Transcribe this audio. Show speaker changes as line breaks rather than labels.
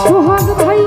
সোহাগ ভাই